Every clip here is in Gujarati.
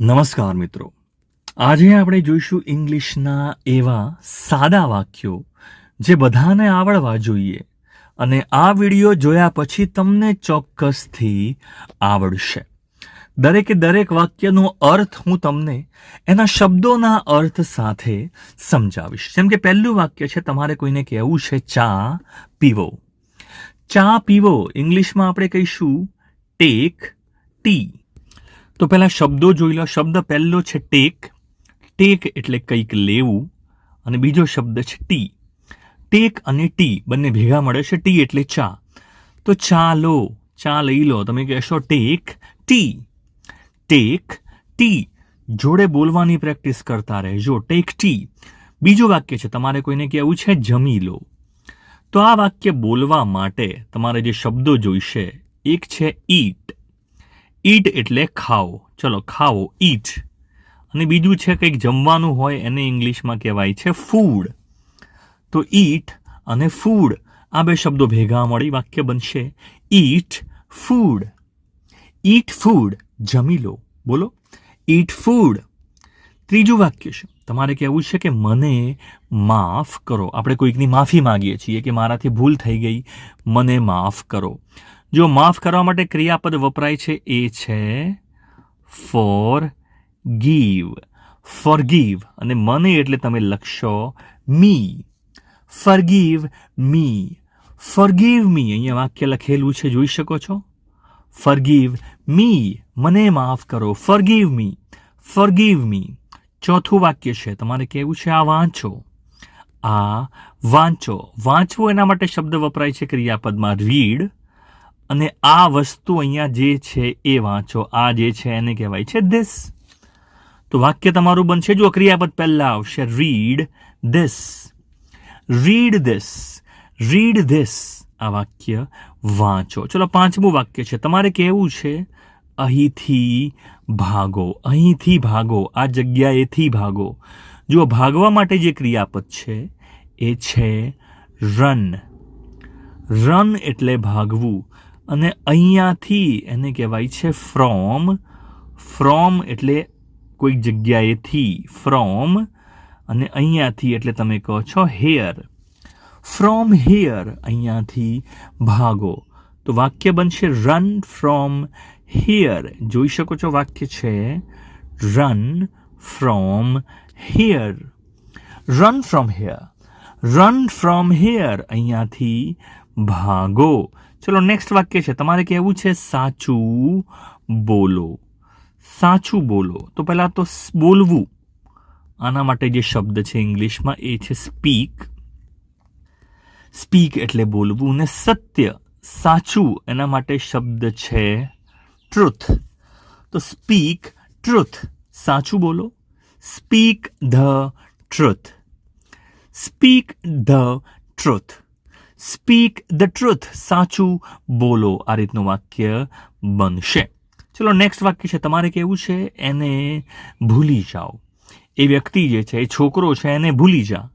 નમસ્કાર મિત્રો. આજે આપણે જોઈશું ઇંગ્લિશના એવા સાદા વાક્યો જે બધાને આવડવા જોઈએ અને આ વીડિયો જોયા પછી તમને ચોક્કસથી આવડશે. દરેકે દરેક વાક્યનો અર્થ હું તમને એના શબ્દોના અર્થ સાથે સમજાવીશ. જેમ કે પહેલું વાક્ય છે, તમારે કોઈને કહેવું છે, ચા પીવો. ચા પીવો, ઇંગ્લિશમાં આપણે કહીશું ટેક ટી તો પહેલાં શબ્દો જોઈ લો. શબ્દ પહેલો છે ટેક. ટેક એટલે કંઈક લેવું અને બીજો શબ્દ છે ટી. ટેક અને ટી બંને ભેગા મળે છે. ટી એટલે ચા. તો ચા લો. ચા લઈ લો. તમે કહેશો ટેક ટી. Tech T. જોડે બોલવાની પ્રેક્ટિસ કરતા રહેજો. Take tea. બીજું વાક્ય છે. તમારે કોઈને કહેવું છે જમી લો. તો આ વાક્ય બોલવા માટે તમારે જે શબ્દો જોઈશે, એક છે ઈટ. ઈટ એટલે ખાઓ. ચલો, ખાઓ, ઈટ. અને બીજું છે કંઈક જમવાનું હોય એને ઇંગ્લિશમાં કહેવાય છે ફૂડ. તો ઈટ અને ફૂડ, આ બે શબ્દો ભેગા મળી વાક્ય બનશે. ઈટ ફૂડ. ઈટ ફૂડ, જમી લો. બોલો. Eat food. ત્રીજું વાક્ય છે. તમારે કહેવું છે કે મને માફ કરો. આપણે કોઈકની માફી માંગીએ છીએ કે મારાથી ભૂલ થઈ ગઈ. મને માફ કરો. જો માફ કરવા માટે ક્રિયાપદ વપરાય છે, એ છે ફોર ગીવ ફોર ગીવ અને મને એટલે તમે લખશો મી ફરગીવ મી ફરગીવ મી અહીંયા વાક્ય લખેલું છે, જોઈ શકો છો? ફરગીવ મી મને માફ કરો. ફરગીવ મી ફરગીવ મી ચોથું વાક્ય છે, તમારે કહેવું છે? આ વાંચો. આ વાંચો. વાંચવું એના માટે શબ્દ વપરાય છે ક્રિયાપદમાં. રીડ અને આ વસ્તુ અહીંયા જે છે એ વાંચો. આ જે છે એને કહેવાય છે ધીસ તો વાક્ય તમારું બનશે. જો ક્રિયાપદ પહેલાં આવશે. Read this read this read this આ વાક્ય વાંચો. ચલો, પાંચમું વાક્ય છે. તમારે કહેવું છે? અહીંથી ભાગો. અહીંથી ભાગો. આ જગ્યાએથી ભાગો. જો ભાગવા માટે જે ક્રિયાપદ છે, એ છે રન રન એટલે ભાગવું. અને અહીંયાથી એને કહેવાય છે ફ્રોમ ફ્રોમ એટલે કોઈક જગ્યાએથી ફ્રોમ અને અહીંયાથી એટલે તમે કહો છો હેયર ફ્રોમ હેયર અહીંયાથી ભાગો. તો વાક્ય બનશે રન ફ્રોમ હિયર જોઈ શકો છો વાક્ય છે run from here run from here run from here અહીંયાથી ભાગો. ચલો નેક્સ્ટ વાક્ય છે. તમારે કહેવું છે, સાચું બોલો. સાચું બોલો. તો પહેલાં તો બોલવું. આના માટે જે શબ્દ છે ઇંગ્લિશમાં એ છે સ્પીક સ્પીક એટલે બોલવું ને સત્ય, સાચું એના માટે શબ્દ છે ટ્રુથ તો સ્પીક ટ્રુથ સાચું બોલો. Speak the truth speak the truth speak the truth, સાચું બોલો, આ રીતનું વાક્ય બનશે. ચલો નેક્સ્ટ વાક્ય છે, તમારે કેવું છે? એને ભૂલી જાઓ. એ વ્યક્તિ જે છે, એ છોકરો છે, એને ભૂલી જા.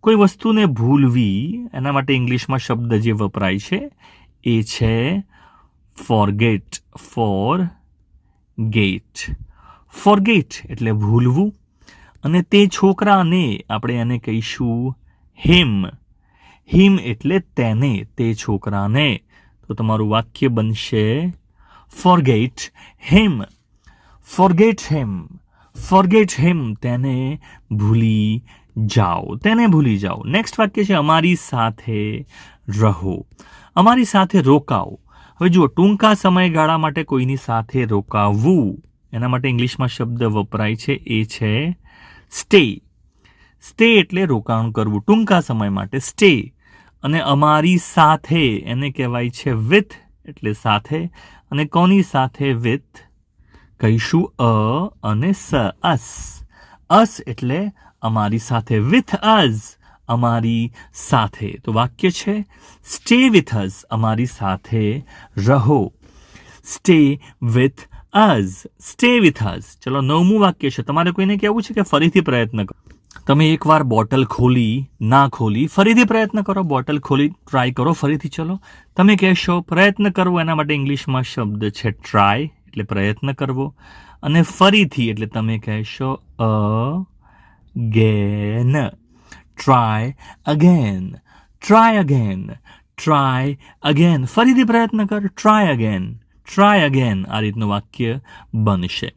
કોઈ વસ્તુને ભૂલવી, એના માટે ઇંગ્લિશમાં શબ્દ જે વપરાય છે, એ છે ફોરગેટ ફોર ગેટ ફોરગેટ એટલે ભૂલવું. અને તે છોકરાને આપણે એને કહીશું હિમ હિમ એટલે તેને, તે છોકરાને. તો તમારું વાક્ય બનશે forget him forget him forget him તેને ભૂલી જાઓ. તેને ભૂલી જાઓ. નેક્સ્ટ વાક્ય છે, અમારી સાથે રહો. અમારી સાથે રોકાઓ. હવે જુઓ, ટૂંકા સમયગાળા માટે કોઈની સાથે રોકાવવું, એના માટે ઇંગ્લિશમાં શબ્દ વપરાય છે, એ છે સ્ટે સ્ટે એટલે રોકાણ કરવું. ટૂંકા સમય માટે સ્ટે અને અમારી સાથે એને કહેવાય છે વિથ એટલે સાથે. અને કોની સાથે વિથ કહીશું અ અને સ અસ અસ એટલે અમારી સાથે વિથ અઝ અમારી સાથે. તો વાક્ય છે સ્ટે વિથ અઝ અમારી સાથે રહો. Stay with us stay with us ચલો નવમું વાક્ય છે. તમારે કોઈને કહેવું છે કે ફરીથી પ્રયત્ન કરો? તમે એકવાર બોટલ ખોલી, ના ખોલી, ફરીથી પ્રયત્ન કરો, બોટલ ખોલી ટ્રાય કરો, ફરીથી ચલો. તમે કહેશો, પ્રયત્ન કરવો એના માટે ઇંગ્લિશમાં શબ્દ છે ટ્રાય એટલે પ્રયત્ન કરવો. અને ફરીથી એટલે તમે કહેશો, again. Try again try again try again ફરીથી પ્રયત્ન કર. ટ્રાય અગેન ટ્રાય અગેન આ રીતનું વાક્ય બનશે.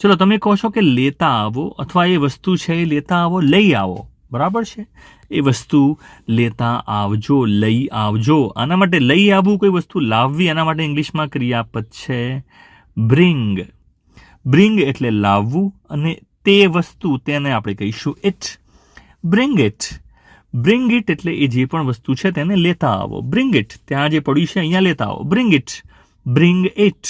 ચલો, તમે કહો છો કે લેતા આવો અથવા એ વસ્તુ છે એ લેતા આવો, લઈ આવો. બરાબર છે? એ વસ્તુ લેતા આવજો, લઈ આવજો. આના માટે લઈ આવવું કોઈ વસ્તુ લાવવી, આના માટે ઇંગ્લિશમાં ક્રિયાપદ છે બ્રિંગ બ્રિંગ એટલે લાવવું અને તે વસ્તુ, તેને આપણે કહીશું it bring it bring it એટલે એ જે પણ વસ્તુ છે તેને લેતા આવો. બ્રિંગ ઇટ ત્યાં જે પડ્યું છે, અહીંયા લેતા આવો. Bring it bring it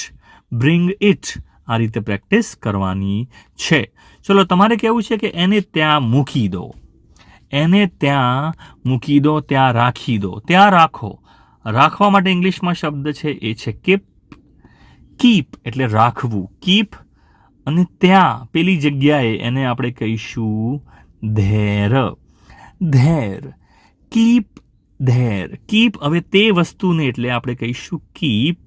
bring it આ રીતે પ્રેક્ટિસ કરવાની છે. ચલો, તમારે કહેવું છે કે એને ત્યાં મૂકી દો. એને ત્યાં મૂકી દો, ત્યાં રાખી દો. ત્યાં રાખો. રાખવા માટે ઇંગ્લિશમાં શબ્દ છે, એ છે કીપ કીપ એટલે રાખવું. કીપ અને ત્યાં, પેલી જગ્યાએ એને આપણે કહીશું there. There. Keep there. Keep હવે તે વસ્તુને એટલે આપણે કહીશું keep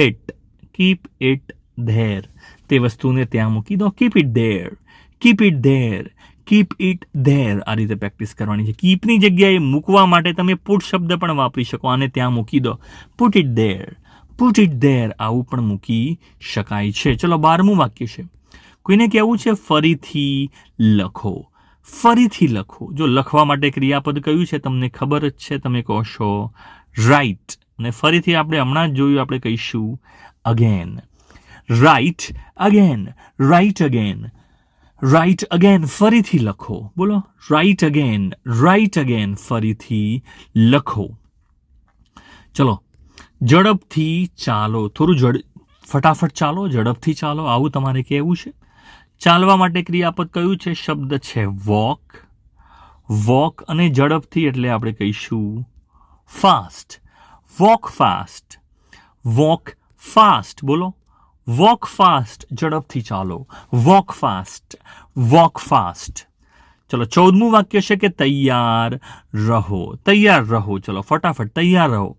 it keep it there તે વસ્તુને ત્યાં મૂકી દો. Keep it there keep it there keep it there આ રીતે પ્રેક્ટિસ કરવાની છે. કીપની જગ્યાએ મૂકવા માટે તમે પુટ શબ્દ પણ વાપરી શકો અને ત્યાં મૂકી દો. Put it there put it there આવું પણ મૂકી શકાય છે. ચલો બારમું વાક્ય છે. કોઈને કહેવું છે, ફરીથી લખો. ફરીથી લખો. જો લખવા માટે ક્રિયાપદ કયું છે, તમને ખબર જ છે, તમે કહો છો રાઈટ અને ફરીથી આપણે હમણાં જ જોયું, આપણે કહીશું again write again write again write again ફરીથી લખો. બોલો. રાઈટ અગેન રાઈટ અગેન ફરીથી લખો. ચલો. ઝડપથી ચાલો. થોડું જડ ફટાફટ ચાલો. ઝડપથી ચાલો. આવું તમારે કહેવું છે? ચાલવા માટે ક્રિયાપદ કયું છે? શબ્દ છે વોક વોક અને ઝડપથી એટલે આપણે કહીશું fast walk fast walk fast બોલો. વોક ફાસ્ટ ઝડપથી ચાલો. વોક ફાસ્ટ વોક ફાસ્ટ ચલો, ચૌદમું વાક્ય છે કે તૈયાર રહો. તૈયાર રહો. ચલો, ફટાફટ, તૈયાર રહો.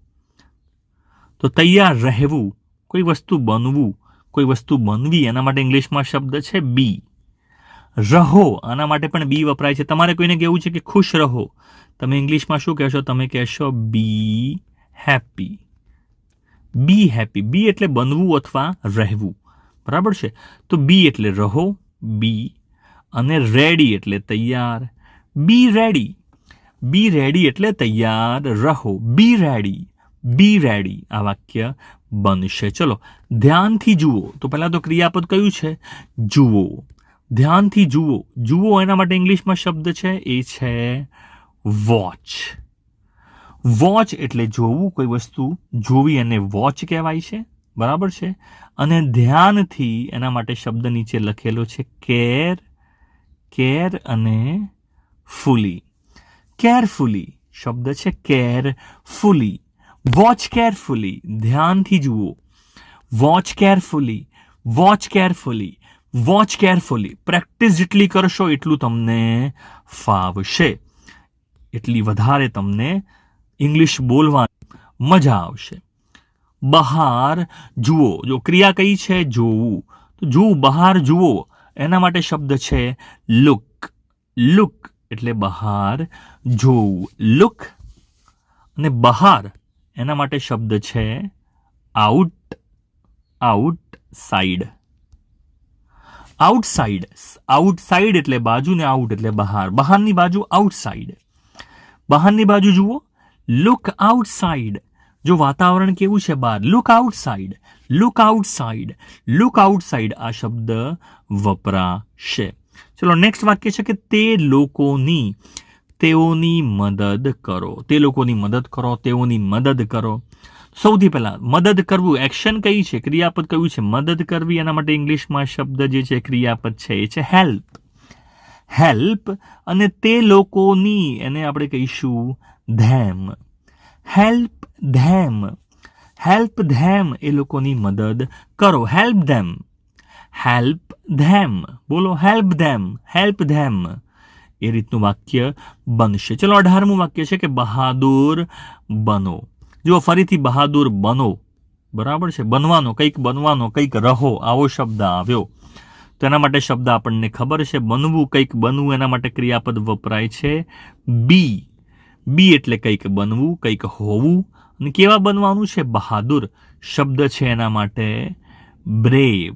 તો તૈયાર રહેવું, કોઈ વસ્તુ બનવું, કોઈ વસ્તુ બનવી, એના માટે ઇંગ્લિશમાં શબ્દ છે બી રહો, આના માટે પણ બી વપરાય છે. તમારે કોઈને કહેવું છે કે ખુશ રહો? તમે ઇંગ્લિશમાં શું કહેશો? તમે કહેશો બી હેપી બી હેપી બી એટલે બનવું અથવા રહેવું. બરાબર છે? તો બી એટલે રહો બી અને રેડી એટલે તૈયાર. બી રેડી બી રેડી એટલે તૈયાર, રહો. બી રેડી બી રેડી આ વાક્ય બનશે. ચલો, ધ્યાનથી જુઓ. તો પહેલાં તો ક્રિયાપદ કયું છે? જુઓ. ધ્યાનથી જુઓ. જુઓ એના માટે ઇંગ્લિશમાં શબ્દ છે, એ છે વોચ વોચ એટલે જોવું કોઈ વસ્તુ જોવી અને વોચ કહેવાય છે, બરાબર છે? અને ધ્યાનથી એના માટે શબ્દ નીચે લખેલો છે કેર કેર અને ફૂલી. કેરફુલી શબ્દ છે કેરફુલી. વોચ કેરફુલી, ધ્યાનથી જુઓ. Watch carefully watch carefully watch carefully. Practice જેટલી કરશો એટલું તમને ફાવશે. એટલી વધારે તમને ઇંગ્લિશ બોલવાની મજા આવશે. બહાર જુઓ. જો ક્રિયા કઈ છે? જોવું. તો જોવું બહાર જુઓ. એના માટે શબ્દ છે લુક. લુક એટલે બહાર જોવું. લુક અને બહાર એના માટે શબ્દ છે આઉટ. Outside outside. આઉટસાઇડ એટલે બાજુ ને આઉટ એટલે બહાર. બહારની બાજુ આઉટસાઇડ. બહારની બાજુ જુઓ. લુક આઉટસાઇડ જો વાતાવરણ કેવું છે બહાર? Look outside look outside look outside આ શબ્દ વપરાશે. ચલો નેક્સ્ટ વાક્ય છે કે તે લોકોની, તેઓની મદદ કરો. તે લોકોની મદદ કરો, તેઓની મદદ કરો. સૌથી પહેલાં, મદદ કરવું એક્શન કઈ છે? ક્રિયાપદ કયું છે? મદદ કરવી, એના માટે ઇંગ્લિશમાં શબ્દ જે છે, ક્રિયાપદ છે, એ છે હેલ્પ હેલ્પ અને તે લોકોની, એને આપણે કહીશું them. Help them. Help them એ લોકોની મદદ કરો. Help them. Help them. બોલો, હેલ્પ ધેમ. Help them. એ રીતનું વાક્ય બનશે. ચલો, અઢારમું વાક્ય છે કે બહાદુર બનો. જો ફરીથી બહાદુર બનો. બરાબર છે? બનવાનો, કંઈક બનવાનો, કંઈક રહો. આવો શબ્દ આવ્યો. તો એના માટે શબ્દ આપણને ખબર છે. બનવું, કંઈક બનવું એના માટે ક્રિયાપદ વપરાય છે. બી. બી એટલે કંઈક બનવું, કંઈક હોવું. અને કેવા બનવાનું છે? બહાદુર શબ્દ છે એના માટે બ્રેવ.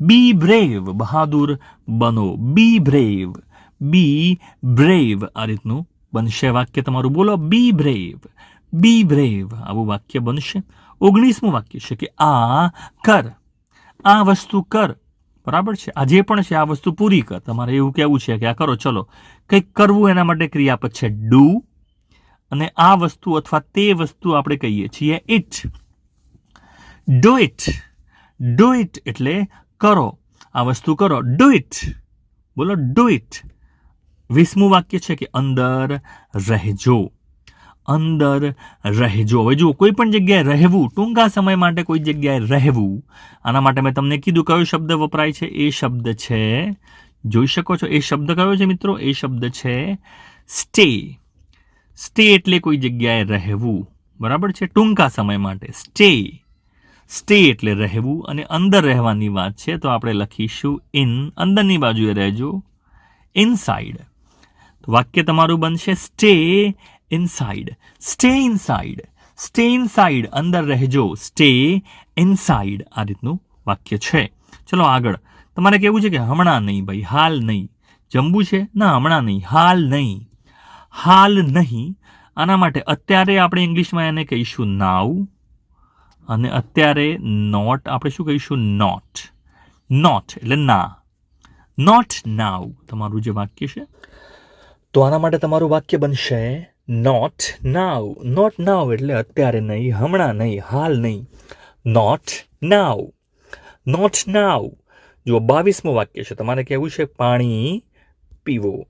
બી બ્રેવ, બહાદુર બનો. બી બ્રેવ. બી બ્રેવ આ રીતનું બનશે વાક્ય તમારું. બોલો, બી બ્રેવ. બી બ્રેવ. આવું વાક્ય બનશે. ઓગણીસમું વાક્ય છે કે આ કર. આ વસ્તુ કર. બરાબર છે? આ જે પણ છે, આ વસ્તુ પૂરી કર. તમારે એવું કહેવું છે કે આ કરો, ચલો. કંઈક કરવું એના માટે ક્રિયાપદ છે ડુ. અને આ વસ્તુ અથવા તે વસ્તુ આપણે કહીએ છીએ it do it do it એટલે કરો. આ વસ્તુ કરો. ડુ ઇટ બોલો ડુ ઇટ વીસમું વાક્ય છે કે અંદર રહેજો. અંદર રહેજો. હવે જુઓ, કોઈ પણ જગ્યાએ રહેવું, ટૂંકા સમય માટે કોઈ જગ્યાએ રહેવું, આના માટે મેં તમને કીધું કયો શબ્દ વપરાય છે? એ શબ્દ છે, જોઈ શકો છો, એ શબ્દ કયો છે મિત્રો? એ શબ્દ છે સ્ટે સ્ટે એટલે કોઈ જગ્યાએ રહેવું. બરાબર છે? ટૂંકા સમય માટે. સ્ટે સ્ટે એટલે રહેવું અને અંદર રહેવાની વાત છે, તો આપણે લખીશું ઇન અંદરની બાજુએ રહેજો. ઇનસાઇડ તો વાક્ય તમારું બનશે stay inside stay inside stay inside અંદર રહેજો. સ્ટે ઇનસાઇડ આ રીતનું વાક્ય છે. ચલો આગળ. તમારે કેવું છે કે હમણાં નહીં ભાઈ, હાલ નહીં. જમવું છે? ના, હમણાં નહીં. હાલ નહીં. હાલ નહીં. આના માટે અત્યારે આપણે ઇંગ્લિશમાં એને કહીશું નાવ અને અત્યારે નોટ આપણે શું કહીશું? નોટ નોટ એટલે ના. નોટ નાવ તમારું જે વાક્ય છે. તો આના માટે તમારું વાક્ય બનશે નોટ નાવ નોટ નાવ એટલે અત્યારે નહીં, હમણાં નહીં, હાલ નહીં. નોટ નાવ નોટ નાવ જુઓ, બાવીસમું વાક્ય છે. તમારે કહેવું છે, પાણી પીવો.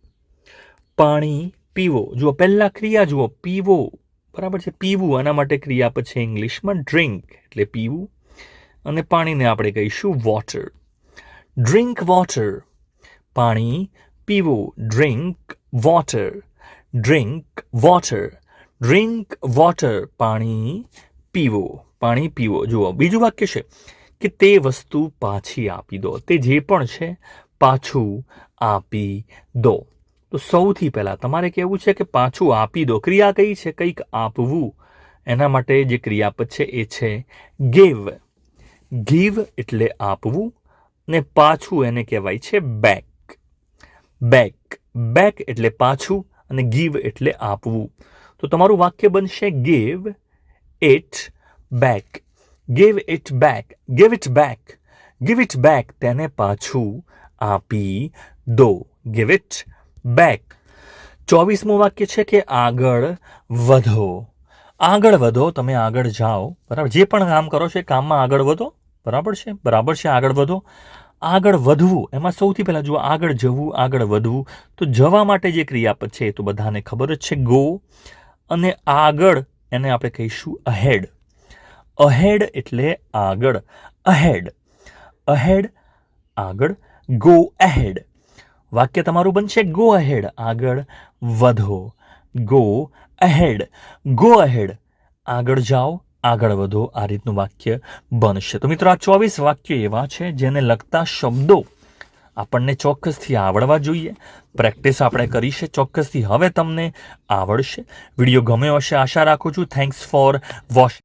પાણી પીવો. જુઓ, પહેલાં ક્રિયા જુઓ, પીવો. બરાબર છે? પીવું, આના માટે ક્રિયા પછી ઇંગ્લિશમાં ડ્રિંક, એટલે પીવું. અને પાણીને આપણે કહીશું વોટર. Drink water. પાણી, પીવો. Drink water. Drink water. Drink water. પાણી, પીવો. પાણી, પીવો. જુઓ, બીજું વાક્ય છે કે તે વસ્તુ પાછી આપી દો. તે જે પણ છે, પાછું આપી દો. તો સૌથી પહેલાં તમારે કહેવું છે કે પાછું આપી દો. ક્રિયા કઈ છે? કંઈક આપવું. એના માટે જે ક્રિયાપદ છે એ છે ગેવ ગીવ એટલે આપવું ને પાછું એને કહેવાય છે બેક બેક બેક એટલે પાછું અને ગીવ એટલે આપવું. તો તમારું વાક્ય બનશે gave it back give it back give it back give it back તેને પાછું આપી દો. Give it back. ચોવીસમું વાક્ય છે કે આગળ વધો. આગળ વધો, તમે આગળ જાઓ. બરાબર? જે પણ કામ કરો છો એ કામમાં આગળ વધો. બરાબર છે? બરાબર છે, આગળ વધો. આગળ વધવું, એમાં સૌથી પહેલાં જુઓ, આગળ જવું, આગળ વધવું, તો જવા માટે જે ક્રિયાપદ છે એ તો બધાને ખબર જ છે. ગો અને આગળ, એને આપણે કહીશું અહેડ અહેડ એટલે આગળ. અહેડ અહેડ આગળ ગો અહેડ વાક્ય તમારું બનશે ગો અહેડ આગળ, વધો. ગો અહેડ ગો અહેડ આગળ જાઓ, આગળ વધો. આ રીતનું વાક્ય બનશે. તો મિત્રો, આ ચોવીસ વાક્ય એવા છે જેને લગતા શબ્દો આપણને ચોક્કસથી આવડવા જોઈએ. પ્રેક્ટિસ આપણે કરી છે, ચોક્કસથી હવે તમને આવડશે. વીડિયો ગમ્યો હશે, આશા રાખું છું. Thanks for watch